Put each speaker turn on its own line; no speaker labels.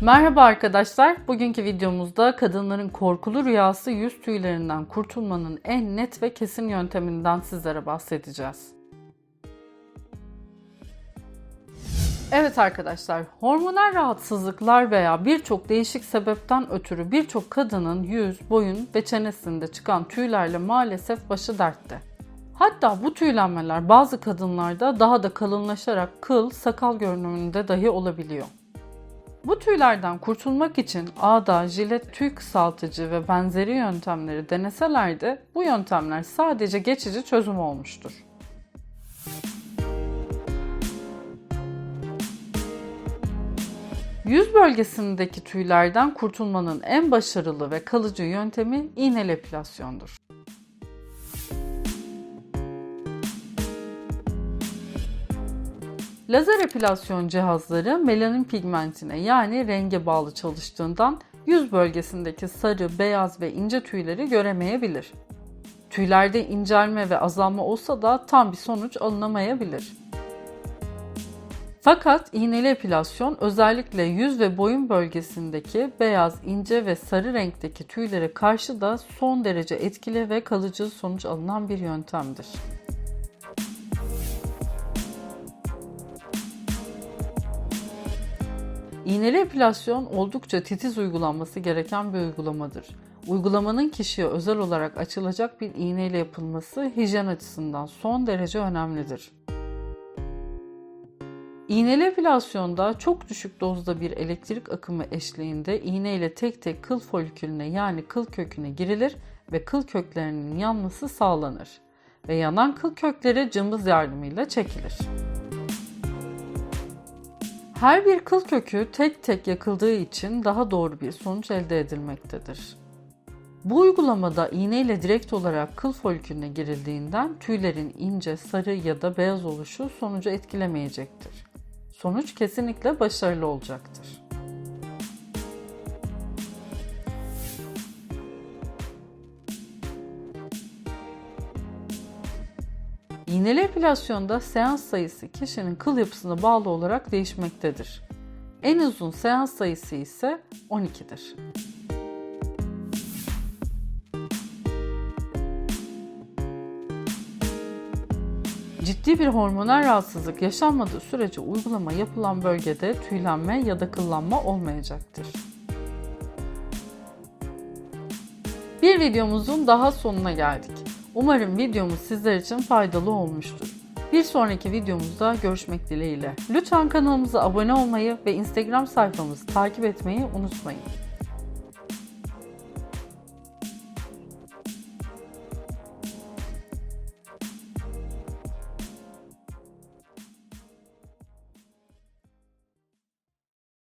Merhaba arkadaşlar. Bugünkü videomuzda kadınların korkulu rüyası yüz tüylerinden kurtulmanın en net ve kesin yönteminden sizlere bahsedeceğiz. Evet arkadaşlar, hormonal rahatsızlıklar veya birçok değişik sebepten ötürü birçok kadının yüz, boyun ve çenesinde çıkan tüylerle maalesef başı dertte. Hatta bu tüylenmeler bazı kadınlarda daha da kalınlaşarak kıl, sakal görünümünde dahi olabiliyor. Bu tüylerden kurtulmak için ağda, jilet, tüy kısaltıcı ve benzeri yöntemleri deneseler de bu yöntemler sadece geçici çözüm olmuştur. Yüz bölgesindeki tüylerden kurtulmanın en başarılı ve kalıcı yöntemi iğneli epilasyondur. Lazer epilasyon cihazları melanin pigmentine yani renge bağlı çalıştığından yüz bölgesindeki sarı, beyaz ve ince tüyleri göremeyebilir. Tüylerde incelme ve azalma olsa da tam bir sonuç alınamayabilir. Fakat iğneli epilasyon özellikle yüz ve boyun bölgesindeki beyaz, ince ve sarı renkteki tüylere karşı da son derece etkili ve kalıcı sonuç alınan bir yöntemdir. İğneli epilasyon oldukça titiz uygulanması gereken bir uygulamadır. Uygulamanın kişiye özel olarak açılacak bir iğneyle yapılması hijyen açısından son derece önemlidir. İğneli epilasyonda çok düşük dozda bir elektrik akımı eşliğinde iğne ile tek tek kıl folikülüne yani kıl köküne girilir ve kıl köklerinin yanması sağlanır ve yanan kıl kökleri cımbız yardımıyla çekilir. Her bir kıl kökü tek tek yakıldığı için daha doğru bir sonuç elde edilmektedir. Bu uygulamada iğne ile direkt olarak kıl folikülüne girildiğinden tüylerin ince, sarı ya da beyaz oluşu sonucu etkilemeyecektir. Sonuç kesinlikle başarılı olacaktır. İğneli epilasyonda seans sayısı kişinin kıl yapısına bağlı olarak değişmektedir. En uzun seans sayısı ise 12'dir. Ciddi bir hormonal rahatsızlık yaşanmadığı sürece uygulama yapılan bölgede tüylenme ya da kıllanma olmayacaktır. Bir videomuzun daha sonuna geldik. Umarım videomuz sizler için faydalı olmuştur. Bir sonraki videomuzda görüşmek dileğiyle. Lütfen kanalımıza abone olmayı ve Instagram sayfamızı takip etmeyi unutmayın.